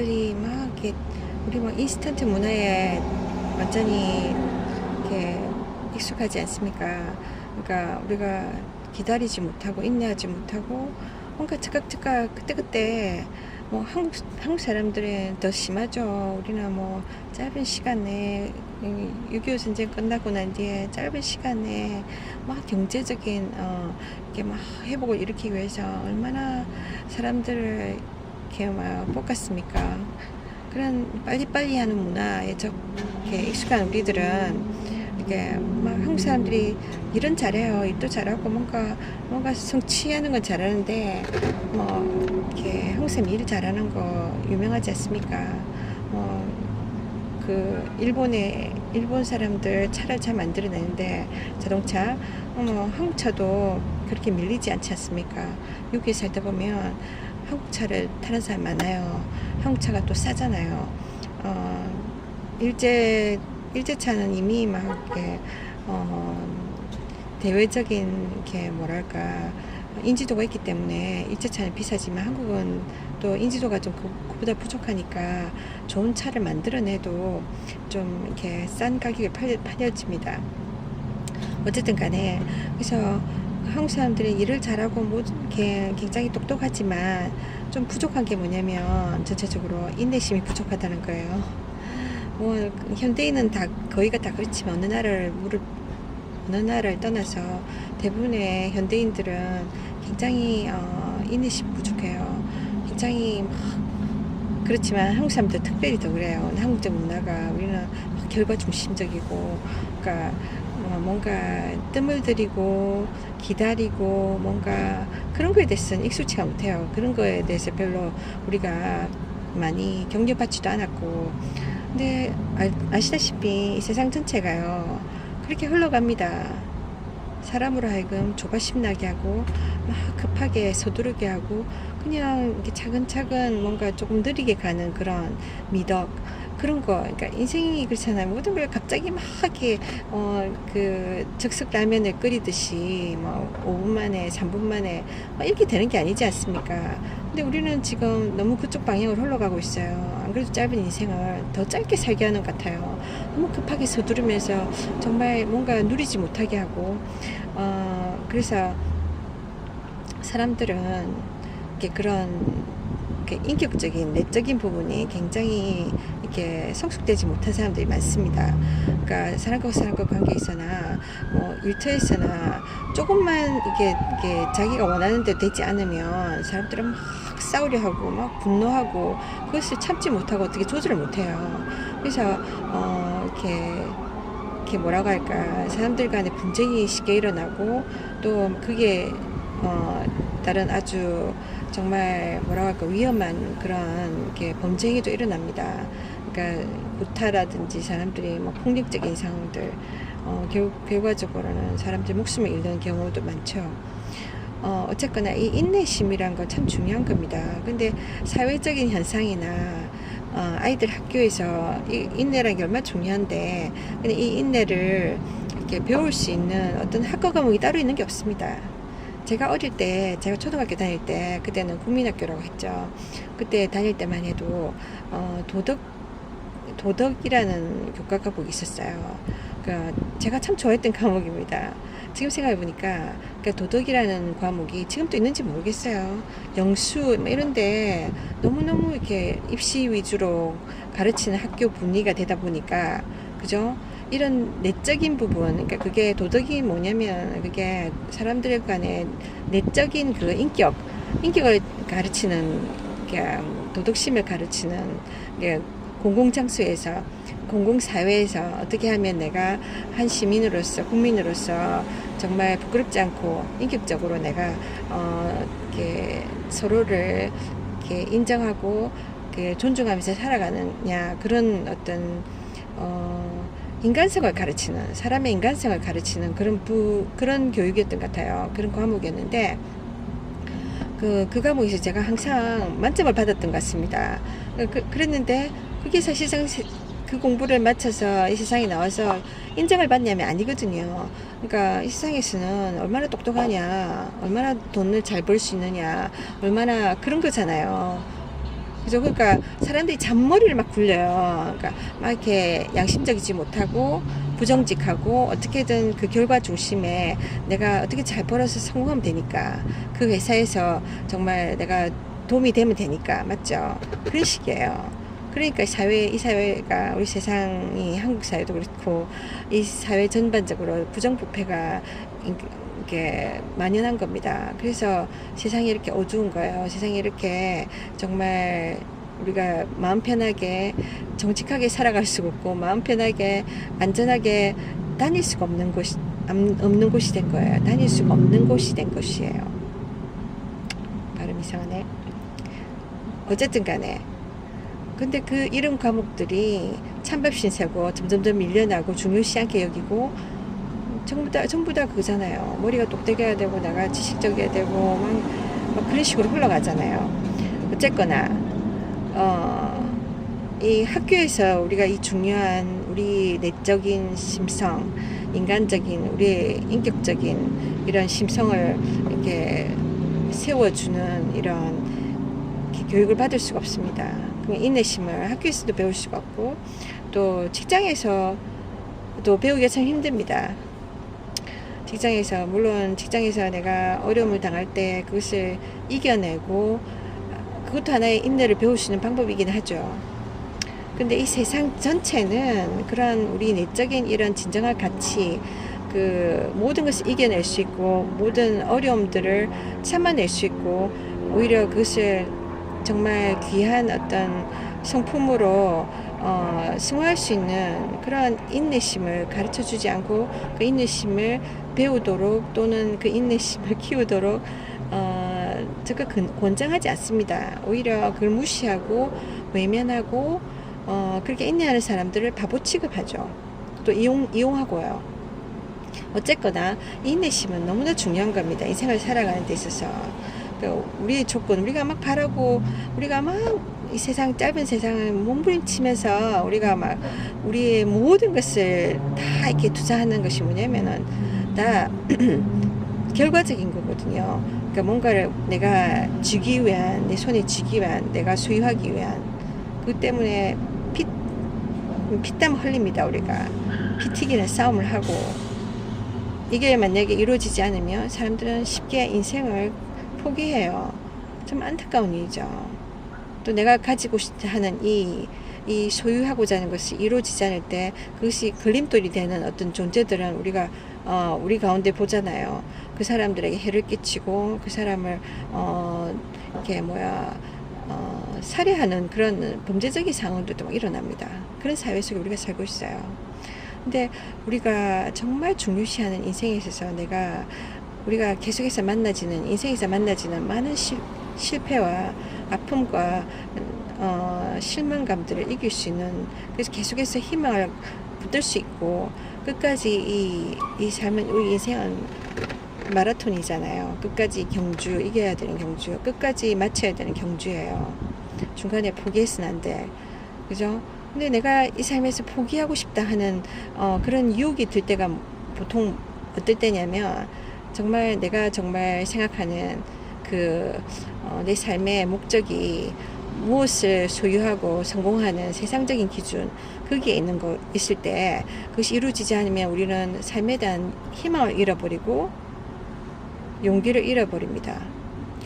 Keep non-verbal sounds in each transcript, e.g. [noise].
빨리빨리 막 이렇게 우리 뭐 인스턴트 문화에 완전히 이렇게 익숙하지 않습니까? 그러니까 우리가 기다리지 못하고 인내하지 못하고 뭔가 즉각즉각 그때그때 뭐 한국 한국 사람들은 더 심하죠. 우리는 뭐 짧은 시간에 6.25 전쟁 끝나고 난 뒤에 짧은 시간에 막 경제적인 어 이렇게 막 회복을 일으키기 위해서 얼마나 사람들을 이렇게 막 볶았습니까? 그런 빨리빨리 하는 문화에 저 이렇게 익숙한 우리들은 이게 막 한국 사람들이 일은 잘해요. 일도 잘하고 뭔가 뭔가 성취하는 건 잘하는데 뭐 이렇게 한국 사람 일 잘하는 거 유명하지 않습니까? 뭐그 일본의 일본 사람들 차를 잘 만들어내는데 자동차 뭐 한국 차도 그렇게 밀리지 않지 않습니까? 여기 살다 보면 한국 차를 타는 사람 많아요. 한국 차가 또 싸잖아요. 어, 일제 일제차는 이미 막 이렇게 어, 대외적인 게 뭐랄까 인지도가 있기 때문에 일제차는 비싸지만 한국은 또 인지도가 좀 그- 그보다 부족하니까 좋은 차를 만들어내도 좀 이렇게 싼 가격에 팔려, 팔려집니다. 어쨌든 간에 그래서 한국 사람들이 일을 잘하고 뭐 이렇게 굉장히 똑똑하지만 좀 부족한 게 뭐냐면 전체적으로 인내심이 부족하다는 거예요. 뭐 현대인은 다 거의가 다 그렇지만 어느 나라를 무릎 어느 나라를 떠나서 대부분의 현대인들은 굉장히 어, 인내심 부족해요. 굉장히 막 그렇지만 한국 사람들 특별히 더 그래요. 한국적 문화가 우리는 막 결과 중심적이고, 그러니까 어, 뭔가 뜸을 들이고 기다리고 뭔가 그런 거에 대해서는 익숙치가 못해요. 그런 거에 대해서 별로 우리가 많이 경력받지도 않았고, 근데 아, 아시다시피 이 세상 전체가요 그렇게 흘러갑니다. 사람으로 하여금 조바심 나게 하고 막 급하게 서두르게 하고 그냥 이렇게 차근차근 뭔가 조금 느리게 가는 그런 미덕 그런 거. 그러니까 인생이 그렇잖아요. 모든 걸 갑자기 막 이렇게 어그 즉석 라면을 끓이듯이 뭐 5분 만에 3분 만에 막 이렇게 되는 게 아니지 않습니까? 근데 우리는 지금 너무 그쪽 방향으로 흘러가고 있어요. 안 그래도 짧은 인생을 더 짧게 살게 하는 것 같아요. 너무 급하게 서두르면서 정말 뭔가 누리지 못하게 하고 어 그래서 사람들은 이렇게 그런 이렇게 인격적인 내적인 부분이 굉장히 이렇게 성숙되지 못한 사람들이 많습니다. 그러니까 사람과 사람과 관계에서나 뭐 일터에서나 조금만 이게 이게 자기가 원하는 대로 되지 않으면 사람들은 막 싸우려 하고 막 분노하고 그것을 참지 못하고 어떻게 조절을 못해요. 그래서 어 이렇게 이렇게 뭐라고 할까 사람들 간에 분쟁이 쉽게 일어나고 또 그게 어 다른 아주 정말 뭐라고 할까 위험한 그런 이렇게 범죄 행위도 일어납니다. 그러니까 구타라든지 사람들이 뭐 폭력적인 상황들 어, 결, 결과적으로는 사람들 목숨을 잃는 경우도 많죠. 어, 어쨌거나 이 인내심이란 건 참 중요한 겁니다. 근데 사회적인 현상이나 어, 아이들 학교에서 이 인내라는 게 얼마나 중요한데 근데 이 인내를 이렇게 배울 수 있는 어떤 학과 과목이 따로 있는 게 없습니다. 제가 어릴 때 제가 초등학교 다닐 때 그때는 국민학교라고 했죠. 그때 다닐 때만 해도 어, 도덕 도덕이라는 교과 과목이 있었어요. 그러니까 제가 참 좋아했던 과목입니다. 지금 생각해 보니까 그러니까 도덕이라는 과목이 지금도 있는지 모르겠어요. 영수 뭐 이런데 너무 너무 이렇게 입시 위주로 가르치는 학교 분위기가 되다 보니까 그죠? 이런 내적인 부분, 그러니까 그게 도덕이 뭐냐면 그게 사람들 간의 내적인 그 인격, 인격을 가르치는 그냥 도덕심을 가르치는 게 공공장소에서 공공사회에서 어떻게 하면 내가 한 시민으로서 국민으로서 정말 부끄럽지 않고 인격적으로 내가 어 이렇게 서로를 이렇게 인정하고 그 존중하면서 살아가느냐 그런 어떤 어 인간성을 가르치는 사람의 인간성을 가르치는 그런 부 그런 교육이었던 것 같아요. 그런 과목이었는데 그, 그 과목에서 제가 항상 만점을 받았던 것 같습니다. 그, 그랬는데 그게 사실상 세- 그 공부를 마쳐서 이 세상에 나와서 인정을 받냐면 아니거든요. 그러니까 이 세상에서는 얼마나 똑똑하냐, 얼마나 돈을 잘 벌 수 있느냐, 얼마나 그런 거잖아요. 그죠? 그러니까 사람들이 잔머리를 막 굴려요. 그러니까 막 이렇게 양심적이지 못하고 부정직하고 어떻게든 그 결과 중심에 내가 어떻게 잘 벌어서 성공하면 되니까 그 회사에서 정말 내가 도움이 되면 되니까 맞죠? 그런 식이에요. 그러니까 사회 이 사회가 우리 세상이 한국 사회도 그렇고 이 사회 전반적으로 부정부패가 이게 만연한 겁니다. 그래서 세상이 이렇게 어두운 거예요. 세상이 이렇게 정말 우리가 마음 편하게 정직하게 살아갈 수가 없고 마음 편하게 안전하게 다닐 수가 없는 곳이 암- 없는 곳이 된 거예요. 다닐 수가 없는 곳이 된 것이에요. 발음 이상하네. 어쨌든 간에 근데 그 이런 과목들이 찬밥 신세고 점점점 밀려나고 중요시 않게 여기고 전부 다 전부 다 그거잖아요. 머리가 똑똑해야 되고 내가 지식적이어야 되고 막, 막 그런 식으로 흘러가잖아요. 어쨌거나 어, 이 학교에서 우리가 이 중요한 우리 내적인 심성, 인간적인 우리의 인격적인 이런 심성을 이렇게 세워주는 이런 교육을 받을 수가 없습니다. 그 인내심을 학교에서도 배울 수가 없고 또 직장에서 또 배우기가 참 힘듭니다. 직장에서 물론 직장에서 내가 어려움을 당할 때 그것을 이겨내고 그것도 하나의 인내를 배울 수 있는 방법이긴 하죠. 근데 이 세상 전체는 그런 우리 내적인 이런 진정한 가치, 그 모든 것을 이겨낼 수 있고 모든 어려움들을 참아낼 수 있고 오히려 그것을 정말 귀한 어떤 성품으로 어, 승화할 수 있는 그런 인내심을 가르쳐 주지 않고 그 인내심을 배우도록 또는 그 인내심을 키우도록 어, 적극 권- 권장하지 않습니다. 오히려 그걸 무시하고 외면하고 어, 그렇게 인내하는 사람들을 바보 취급하죠. 또 이용, 이용하고요. 어쨌거나 이 인내심은 너무나 중요한 겁니다. 인생을 살아가는 데 있어서. 그 우리의 조건, 우리가 막 바라고, 우리가 막 이 세상, 짧은 세상을 몸부림치면서 우리가 막 우리의 모든 것을 다 이렇게 투자하는 것이 뭐냐면은 다 [clears throat] 결과적인 거거든요. 그러니까 뭔가를 내가 쥐기 위한, 내 손에 쥐기 위한, 내가 소유하기 위한, 그 때문에 피, 피땀 흘립니다, 우리가. 피 튀기는 싸움을 하고. 이게 만약에 이루어지지 않으면 사람들은 쉽게 인생을 포기해요. 좀 안타까운 일이죠. 또 내가 가지고 싶다 하는 이, 이 소유하고자 하는 것이 이루어지지 않을 때 그것이 걸림돌이 되는 어떤 존재들은 우리가 어, 우리 가운데 보잖아요. 그 사람들에게 해를 끼치고 그 사람을 어, 이렇게 뭐야 어, 살해하는 그런 범죄적인 상황들도 막 일어납니다. 그런 사회 속에 우리가 살고 있어요. 근데 우리가 정말 중요시하는 인생에 있어서 내가 우리가 계속해서 만나지는 인생에서 만나지는 많은 실, 실패와 아픔과 어, 실망감들을 이길 수 있는 그래서 계속해서 희망을 붙들 수 있고 끝까지 이, 이 삶은 우리 인생은 마라톤이잖아요. 끝까지 경주 이겨야 되는 경주, 끝까지 마쳐야 되는 경주예요. 중간에 포기해서는 안 돼. 그죠? 근데 내가 이 삶에서 포기하고 싶다 하는 어, 그런 유혹이 들 때가 보통 어떨 때냐면 정말 내가 정말 생각하는 그 어, 내 삶의 목적이 무엇을 소유하고 성공하는 세상적인 기준 거기에 있는 거 있을 때 그것이 이루어지지 않으면 우리는 삶에 대한 희망을 잃어버리고 용기를 잃어버립니다.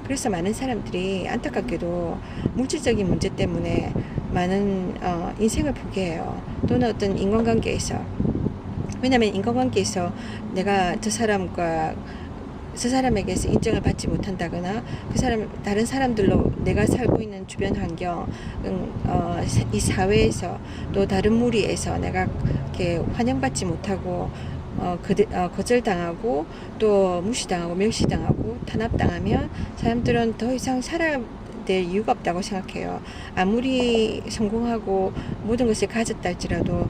그래서 많은 사람들이 안타깝게도 물질적인 문제 때문에 많은 어, 인생을 포기해요. 또는 어떤 인간관계에서 왜냐하면 인간관계에서 내가 저 사람과 저 사람에게서 인정을 받지 못한다거나 그 사람 다른 사람들로 내가 살고 있는 주변 환경 음, 어, 이 사회에서 또 다른 무리에서 내가 이렇게 환영받지 못하고 어, 거들, 어, 거절당하고 또 무시당하고 멸시당하고 탄압당하면 사람들은 더 이상 살아야 될 이유가 없다고 생각해요. 아무리 성공하고 모든 것을 가졌다 할지라도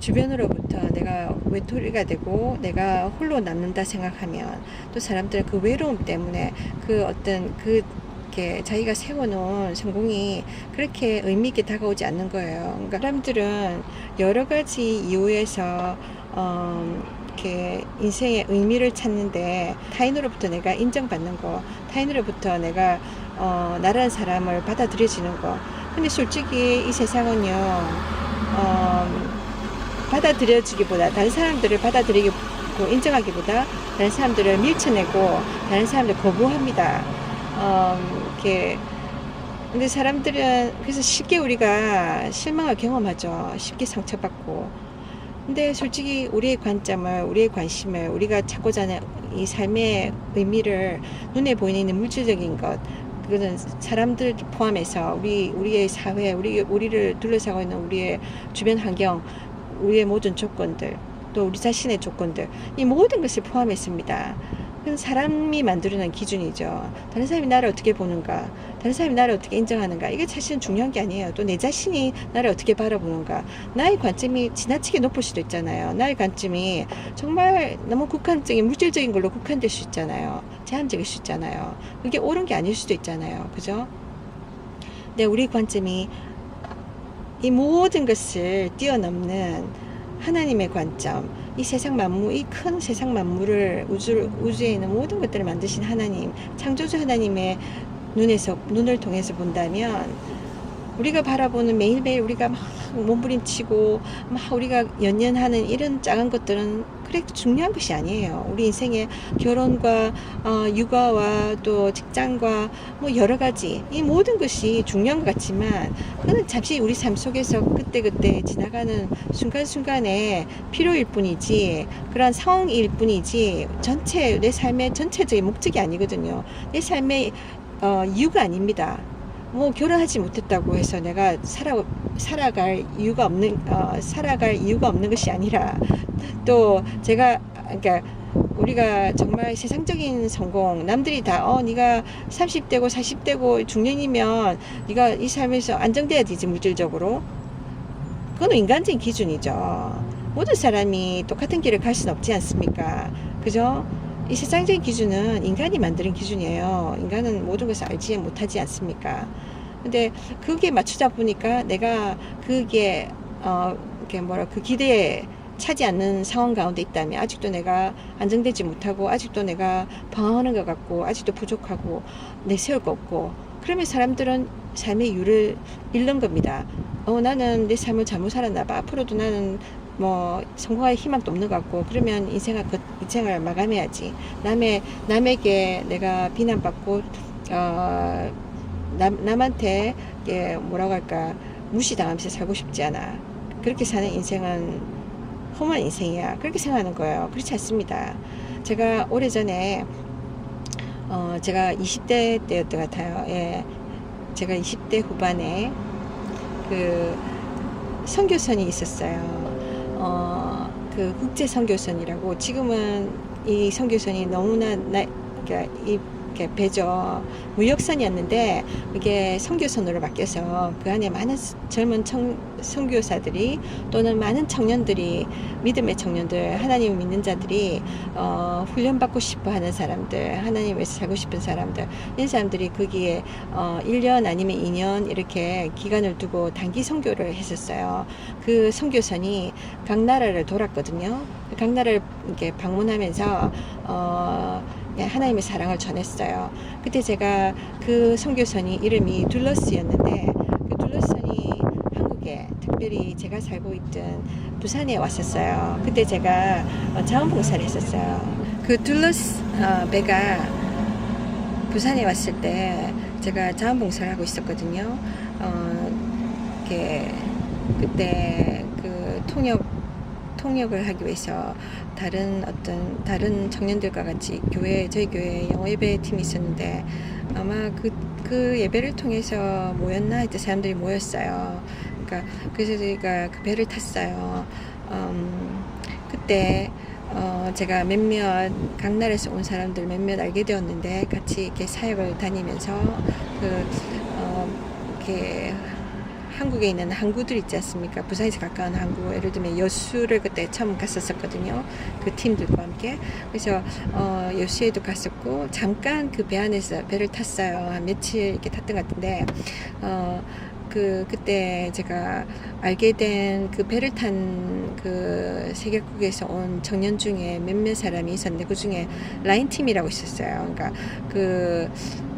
주변으로부터 내가 외톨이가 되고 내가 홀로 남는다 생각하면 또 사람들은 그 외로움 때문에 그 어떤 그 자기가 세워놓은 성공이 그렇게 의미 있게 다가오지 않는 거예요. 그러니까 사람들은 여러 가지 이유에서 어, 이렇게 인생의 의미를 찾는데 타인으로부터 내가 인정받는 거, 타인으로부터 내가 어, 나라는 사람을 받아들여지는 거 근데 솔직히 이 세상은요, 어, 받아들여지기보다, 다른 사람들을 받아들이고 인정하기보다, 다른 사람들을 밀쳐내고, 다른 사람들 거부합니다. 어, 이렇게, 근데 사람들은, 그래서 쉽게 우리가 실망을 경험하죠. 쉽게 상처받고. 근데 솔직히 우리의 관점을, 우리의 관심을, 우리가 찾고자 하는 이 삶의 의미를 눈에 보이는 물질적인 것, 그거는 사람들 포함해서 우리 우리의 사회, 우리 우리를 둘러싸고 있는 우리의 주변 환경, 우리의 모든 조건들, 또 우리 자신의 조건들, 이 모든 것을 포함했습니다. 그건 사람이 만들어낸 기준이죠. 다른 사람이 나를 어떻게 보는가, 다른 사람이 나를 어떻게 인정하는가, 이게 사실은 중요한 게 아니에요. 또 내 자신이 나를 어떻게 바라보는가, 나의 관점이 지나치게 높을 수도 있잖아요. 나의 관점이 정말 너무 국한적인 물질적인 걸로 국한될 수 있잖아요. 제한적일 수 있잖아요. 그게 옳은 게 아닐 수도 있잖아요. 그죠? 근데 우리 관점이 이 모든 것을 뛰어넘는 하나님의 관점, 이 세상 만물, 이 큰 세상 만물을 우주, 우주에 있는 모든 것들을 만드신 하나님, 창조주 하나님의 눈에서, 눈을 통해서 본다면, 우리가 바라보는 매일매일 우리가 막 몸부림치고, 막 우리가 연연하는 이런 작은 것들은 그렇게 중요한 것이 아니에요. 우리 인생의 결혼과, 어, 육아와 또 직장과 뭐 여러 가지, 이 모든 것이 중요한 것 같지만, 그는 잠시 우리 삶 속에서 그때그때 지나가는 순간순간의 필요일 뿐이지, 그러한 상황일 뿐이지, 전체, 내 삶의 전체적인 목적이 아니거든요. 내 삶의 어, 이유가 아닙니다. 뭐 결혼하지 못했다고 해서 내가 살아 살아갈 이유가 없는 어, 살아갈 이유가 없는 것이 아니라 또 제가 그러니까 우리가 정말 세상적인 성공 남들이 다어 네가 30대고 40대고 중년이면 네가 이 삶에서 안정돼야 되지 물질적으로. 그건 인간적인 기준이죠. 모든 사람이 똑같은 길을 갈 수는 없지 않습니까? 그죠 이 세상적인 기준은 인간이 만드는 기준이에요. 인간은 모든 것을 알지 못하지 않습니까? 근데 그게 맞추다 보니까 내가 그게 어 이렇게 뭐라 그 기대에 차지 않는 상황 가운데 있다면 아직도 내가 안정되지 못하고 아직도 내가 방황하는 것 같고 아직도 부족하고 내세울 거 없고 그러면 사람들은 삶의 이유를 잃는 겁니다. 어 나는 내 삶을 잘못 살았나 봐. 앞으로도 나는 뭐 성공할 희망도 없는 것 같고 그러면 인생을 그 인생을 마감해야지. 남의 남에게 내가 비난받고 어 남, 남한테 예, 뭐라고 할까 무시당하면서 살고 싶지 않아. 그렇게 사는 인생은 험한 인생이야. 그렇게 생각하는 거예요. 그렇지 않습니다. 제가 오래전에 어 제가 20대 때였던 것 같아요. 예. 제가 20대 후반에 그 선교선이 있었어요 어, 그 국제 선교선이라고 지금은 이 선교선이 너무나 나, 그러니까 이 이렇게 배죠 무역선이었는데 이게 선교선으로 바뀌어서 그 안에 많은 젊은 청, 선교사들이 또는 많은 청년들이 믿음의 청년들 하나님을 믿는 자들이 어, 훈련받고 싶어 하는 사람들 하나님에서 살고 싶은 사람들 이런 사람들이 거기에 어, 1년 아니면 2년 이렇게 기간을 두고 단기 선교를 했었어요. 그 선교선이 각 나라를 돌았거든요. 각 나라를 이렇게 방문하면서 어, 예, 하나님의 사랑을 전했어요. 그때 제가 그 선교선이 이름이 둘러스였는데 그 둘러선이 한국에 특별히 제가 살고 있던 부산에 왔었어요. 그때 제가 어, 자원봉사를 했었어요. 그 둘러스 어, 배가 부산에 왔을 때 제가 자원봉사를 하고 있었거든요. 어, 그때 그 통역 통역을 하기 위해서 다른 어떤 다른 청년들과 같이 교회 저희 교회 영어 예배 팀이 있었는데 아마 그, 그 예배를 통해서 모였나 하여튼 사람들이 모였어요. 그러니까 그래서 저희가 그 배를 탔어요. 음, 그때 어, 제가 몇몇 각 나라에서 온 사람들 몇몇 알게 되었는데 같이 이렇게 사역을 다니면서 그 어, 이렇게 한국에 있는 항구들 있지 않습니까? 부산에서 가까운 항구, 예를 들면 여수를 그때 처음 갔었었거든요. 그 팀들과 함께. 그래서 어, 여수에도 갔었고 잠깐 그 배 안에서 배를 탔어요. 한 며칠 이렇게 탔던 것 같은데 어, 그 그때 제가 알게 된 그 배를 탄 그 세계국에서 온 청년 중에 몇몇 사람이 있었는데 그 중에 라인 팀이라고 있었어요. 그러니까 그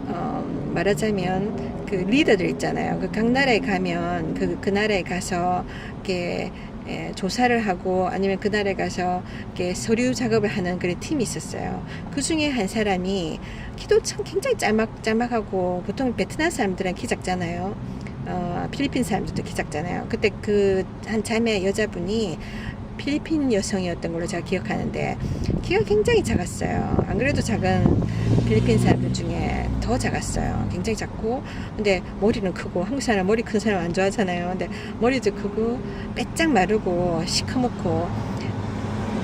어, 말하자면 그 리더들 있잖아요. 그 각 나라에 가면 그, 그 나라에 가서 이렇게 예, 조사를 하고 아니면 그 나라에 가서 이렇게 서류 작업을 하는 그런 팀이 있었어요. 그 중에 한 사람이 키도 참 굉장히 짤막, 짤막하고 보통 베트남 사람들은 키 작잖아요. 어, 필리핀 사람들도 키 작잖아요. 그때 그 한 자매 여자분이 필리핀 여성이었던 걸로 제가 기억하는데 키가 굉장히 작았어요. 안 그래도 작은 필리핀 사람들 중에 더 작았어요. 굉장히 작고 근데 머리는 크고 한국 사람 머리 큰 사람 안 좋아하잖아요. 근데 머리도 크고 빼짝 마르고 시커멓고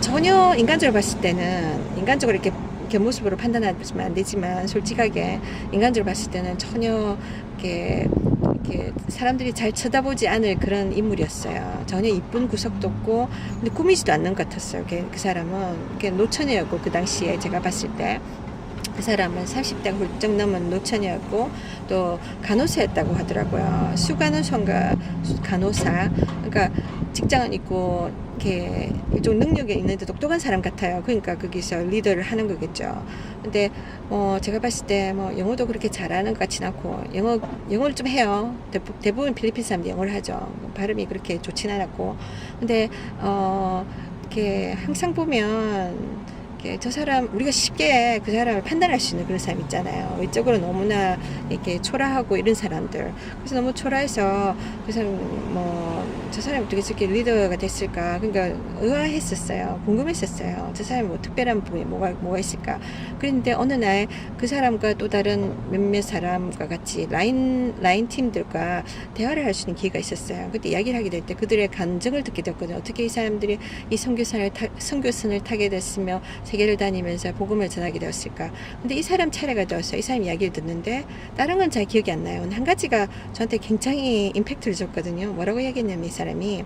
전혀 인간적으로 봤을 때는 인간적으로 이렇게 겉모습으로 판단하면 안 되지만 솔직하게 인간적으로 봤을 때는 전혀 이렇게 이렇게 사람들이 잘 쳐다보지 않을 그런 인물이었어요. 전혀 이쁜 구석도 없고 근데 꾸미지도 않는 것 같았어요. 그, 그 사람은 이렇게 노처녀였고 그 당시에 제가 봤을 때. 그 사람은 30대가 훌쩍 넘은 노처녀였고 또 간호사였다고 하더라고요. 수간호사인가 수- 간호사. 그러니까 직장은 있고 이렇게 좀 능력이 있는데 똑똑한 사람 같아요. 그러니까 거기서 리더를 하는 거겠죠. 근데 뭐 제가 봤을 때 뭐 영어도 그렇게 잘하는 것 같진 않고 영어 영어를 좀 해요. 대부- 대부 분 필리핀 사람들 영어를 하죠. 발음이 그렇게 좋진 않았고. 근데 어 이렇게 항상 보면 이렇게 저 사람 우리가 쉽게 그 사람을 판단할 수 있는 그런 사람 있잖아요. 외적으로 너무나 이렇게 초라하고 이런 사람들. 그래서 너무 초라해서 그 사람 뭐 저 사람이 어떻게 저렇게 리더가 됐을까? 그러니까 의아했었어요. 궁금했었어요. 저 사람이 뭐 특별한 부분이 뭐가 뭐가 있을까? 그런데 어느 날 그 사람과 또 다른 몇몇 사람과 같이 라인 라인 팀들과 대화를 할 수 있는 기회가 있었어요. 그때 이야기를 하게 될 때 그들의 감정을 듣게 됐거든요. 어떻게 이 사람들이 이 선교선을 타, 선교선을 타게 됐으며 세계를 다니면서 복음을 전하게 되었을까? 근데 이 사람 차례가 되었어요. 이 사람 이야기를 듣는데 다른 건 잘 기억이 안 나요. 한 가지가 저한테 굉장히 임팩트를 줬거든요. 뭐라고 이야기했냐면 이 사람이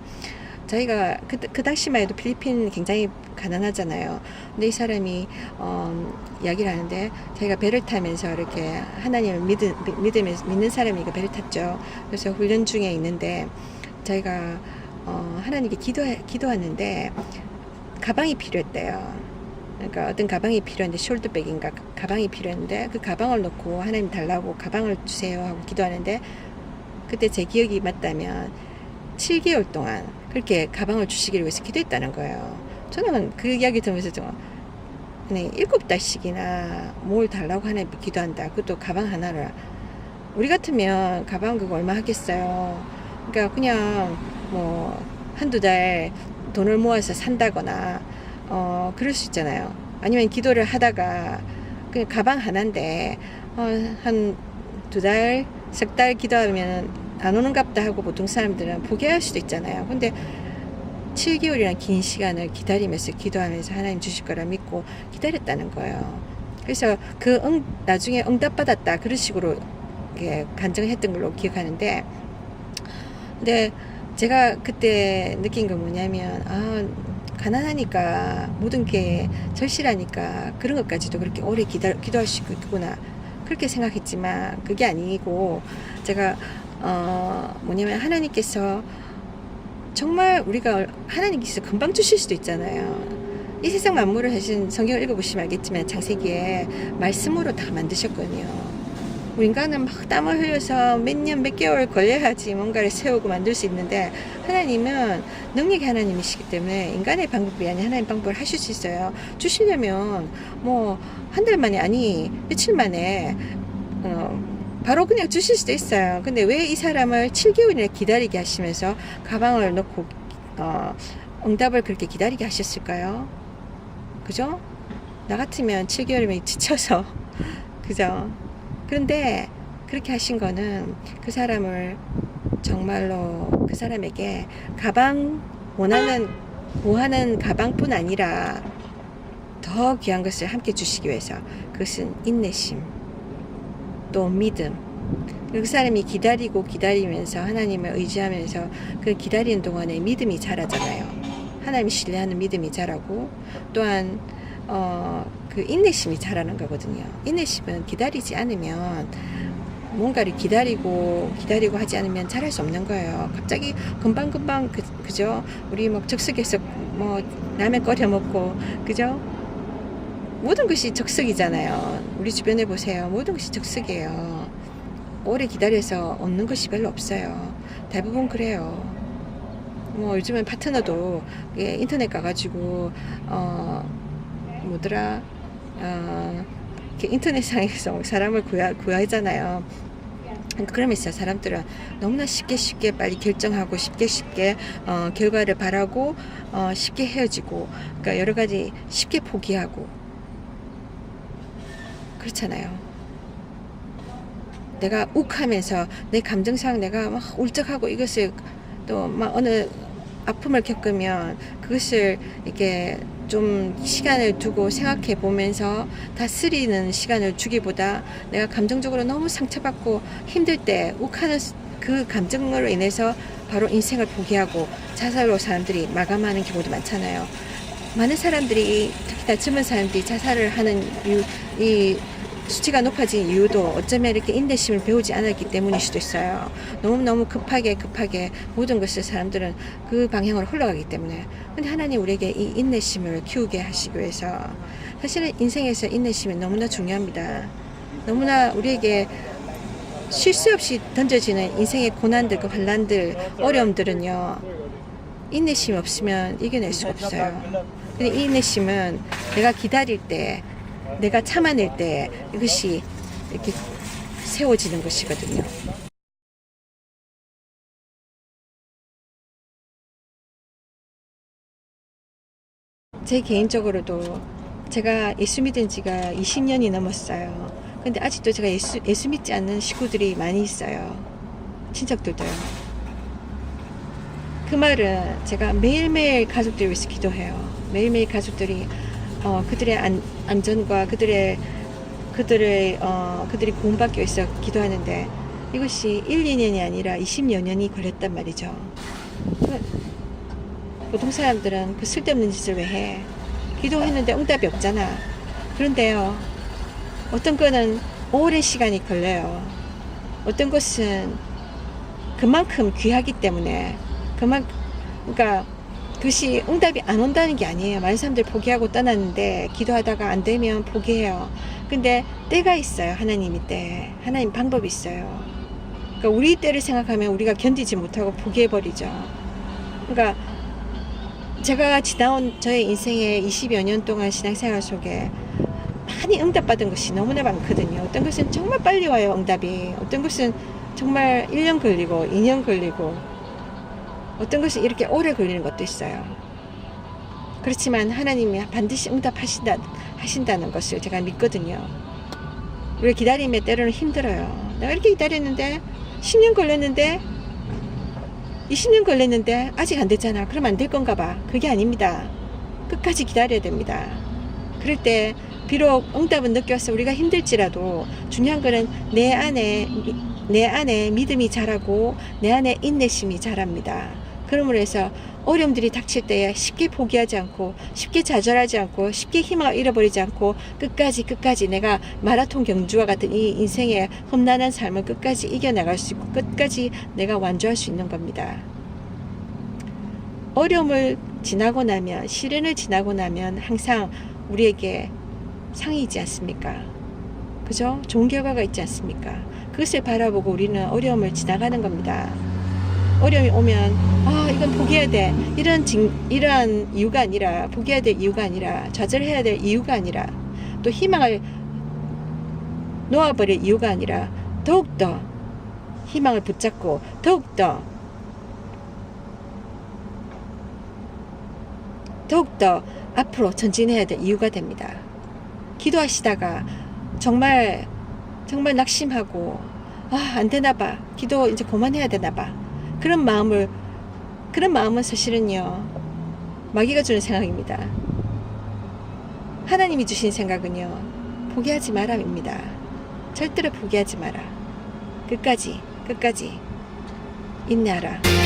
저희가 그, 그 당시만 해도 필리핀 굉장히 가난하잖아요. 근데 이 사람이 어, 이야기를 하는데 자기가 배를 타면서 이렇게 하나님을 믿은, 믿으면서 믿는 사람이 그 배를 탔죠. 그래서 훈련 중에 있는데 자기가 어, 하나님께 기도 기도하는데 가방이 필요했대요. 그러니까 어떤 가방이 필요한데 숄더백인가 가방이 필요했는데 그 가방을 놓고 하나님 달라고 가방을 주세요 하고 기도하는데 그때 제 기억이 맞다면 7개월 동안 그렇게 가방을 주시기를 위해서 기도했다는 거예요. 저는 그 이야기 들으면서 좀 그냥 일곱 달씩이나 뭘 달라고 하나님 기도한다. 그것도 가방 하나를. 우리 같으면 가방 그거 얼마 하겠어요. 그러니까 그냥 뭐 한두 달 돈을 모아서 산다거나 어 그럴 수 있잖아요. 아니면 기도를 하다가 그냥 가방 하나인데 어, 한두 달, 석 달 기도하면 안 오는갑다 하고 보통 사람들은 포기할 수도 있잖아요. 근데 7개월이나 긴 시간을 기다리면서 기도하면서 하나님 주실 거라 믿고 기다렸다는 거예요. 그래서 그 응, 나중에 응답받았다. 그런 식으로 이렇게 간증했던 걸로 기억하는데, 근데 제가 그때 느낀 건 뭐냐면, 아, 가난하니까 모든 게 절실하니까 그런 것까지도 그렇게 오래 기다, 기도할 수 있구나. 그렇게 생각했지만 그게 아니고 제가 어 뭐냐면 하나님께서 정말 우리가 하나님께서 금방 주실 수도 있잖아요. 이 세상 만물을 하신 성경을 읽어보시면 알겠지만 창세기에 말씀으로 다 만드셨거든요. 우리 인간은 막 땀을 흘려서 몇 년, 몇 개월 걸려야지 뭔가를 세우고 만들 수 있는데 하나님은 능력의 하나님이시기 때문에 인간의 방법이 아닌 하나님 방법을 하실 수 있어요. 주시려면 뭐 한 달 만에 아니 며칠 만에 어, 바로 그냥 주실 수도 있어요. 근데 왜 이 사람을 7개월이나 기다리게 하시면서 가방을 넣고 어, 응답을 그렇게 기다리게 하셨을까요? 그죠? 나 같으면 7개월이면 지쳐서 [laughs] 그죠? 그런데 그렇게 하신 거는 그 사람을 정말로 그 사람에게 가방 원하는 구하는 가방뿐 아니라 더 귀한 것을 함께 주시기 위해서 그것은 인내심 또 믿음 그 사람이 기다리고 기다리면서 하나님을 의지하면서 그 기다리는 동안에 믿음이 자라잖아요. 하나님 신뢰하는 믿음이 자라고 또한 어, 그 인내심이 자라는 거거든요. 인내심은 기다리지 않으면 뭔가를 기다리고 기다리고 하지 않으면 잘할 수 없는 거예요. 갑자기 금방 금방 그, 그죠? 우리 막 즉석에서 뭐 라면 끓여 먹고 그죠? 모든 것이 적석이잖아요. 우리 주변에 보세요. 모든 것이 적석이에요. 오래 기다려서 얻는 것이 별로 없어요. 대부분 그래요. 뭐 요즘은 파트너도 예, 인터넷 가가지고 어 뭐더라 어 이렇게 인터넷상에서 [laughs] 사람을 구하, 구하잖아요. 그러면서 사람들은 너무나 쉽게 쉽게 빨리 결정하고 쉽게 쉽게 어, 결과를 바라고 어, 쉽게 헤어지고 그러니까 여러 가지 쉽게 포기하고 그렇잖아요. 내가 욱하면서 내 감정상 내가 막 울적하고 이것을 또 막 어느 아픔을 겪으면 그것을 이렇게 좀 시간을 두고 생각해 보면서 다스리는 시간을 주기보다 내가 감정적으로 너무 상처받고 힘들 때 욱하는 그 감정으로 인해서 바로 인생을 포기하고 자살로 사람들이 마감하는 경우도 많잖아요. 많은 사람들이 특히나 젊은 사람들이 자살을 하는 이유, 이 수치가 높아진 이유도 어쩌면 이렇게 인내심을 배우지 않았기 때문일 수도 있어요. 너무너무 급하게 급하게 모든 것을 사람들은 그 방향으로 흘러가기 때문에. 근데 하나님 우리에게 이 인내심을 키우게 하시기 위해서 사실은 인생에서 인내심이 너무나 중요합니다. 너무나 우리에게 쉴새 없이 던져지는 인생의 고난들, 그 환란들, 어려움들은요. 인내심이 없으면 이겨낼 수가 없어요. 근데 이 인내심은 내가 기다릴 때, 내가 참아낼 때 이것이 이렇게 세워지는 것이거든요. 제 개인적으로도 제가 예수 믿은 지가 20년이 넘었어요. 근데 아직도 제가 예수, 예수 믿지 않는 식구들이 많이 있어요. 친척들도요. 그 말은 제가 매일매일 가족들 위해서 기도해요. 매일매일 가족들이 어, 그들의 안, 안전과 그들의 그들의 어, 그들이 구원받기 위해서 기도하는데 이것이 1, 2년이 아니라 20여 년이 걸렸단 말이죠. 그- 보통 사람들은 그 쓸데없는 짓을 왜 해? 기도했는데 응답이 없잖아. 그런데요, 어떤 거는 오랜 시간이 걸려요. 어떤 것은 그만큼 귀하기 때문에 그만 그러니까 그것이 응답이 안 온다는 게 아니에요. 많은 사람들 포기하고 떠났는데 기도하다가 안 되면 포기해요. 근데 때가 있어요. 하나님이 때. 하나님 방법이 있어요. 그러니까 우리 때를 생각하면 우리가 견디지 못하고 포기해 버리죠. 그러니까 제가 지나온 저의 인생의 20여 년 동안 신앙생활 속에 많이 응답받은 것이 너무나 많거든요. 어떤 것은 정말 빨리 와요, 응답이. 어떤 것은 정말 1년 걸리고 2년 걸리고 어떤 것은 이렇게 오래 걸리는 것도 있어요. 그렇지만 하나님이 반드시 응답하신다, 하신다는 것을 제가 믿거든요. 우리 기다림에 때로는 힘들어요. 내가 이렇게 기다렸는데, 10년 걸렸는데, 20년 걸렸는데, 아직 안 됐잖아. 그럼 안 될 건가 봐. 그게 아닙니다. 끝까지 기다려야 됩니다. 그럴 때, 비록 응답은 와서 우리가 힘들지라도, 중요한 거는 내 안에, 내 안에 믿음이 자라고, 내 안에 인내심이 자랍니다. 그러므로 해서 어려움들이 닥칠 때에 쉽게 포기하지 않고 쉽게 좌절하지 않고 쉽게 희망을 잃어버리지 않고 끝까지 끝까지 내가 마라톤 경주와 같은 이 인생의 험난한 삶을 끝까지 이겨나갈 수 있고 끝까지 내가 완주할 수 있는 겁니다. 어려움을 지나고 나면 시련을 지나고 나면 항상 우리에게 상이 있지 않습니까? 그죠? 좋은 결과가 있지 않습니까? 그것을 바라보고 우리는 어려움을 지나가는 겁니다. 어려움이 오면 아 이건 포기해야 돼. 이런 징, 이러한 이유가 아니라 포기해야 될 이유가 아니라 좌절해야 될 이유가 아니라 또 희망을 놓아버릴 이유가 아니라 더욱더 희망을 붙잡고 더욱더 더욱더 앞으로 전진해야 될 이유가 됩니다. 기도하시다가 정말 정말 낙심하고 아 안 되나 봐. 기도 이제 그만해야 되나 봐 그런 마음을 그런 마음은 사실은요 마귀가 주는 생각입니다. 하나님이 주신 생각은요 포기하지 마라입니다. 절대로 포기하지 마라. 끝까지 끝까지 인내하라.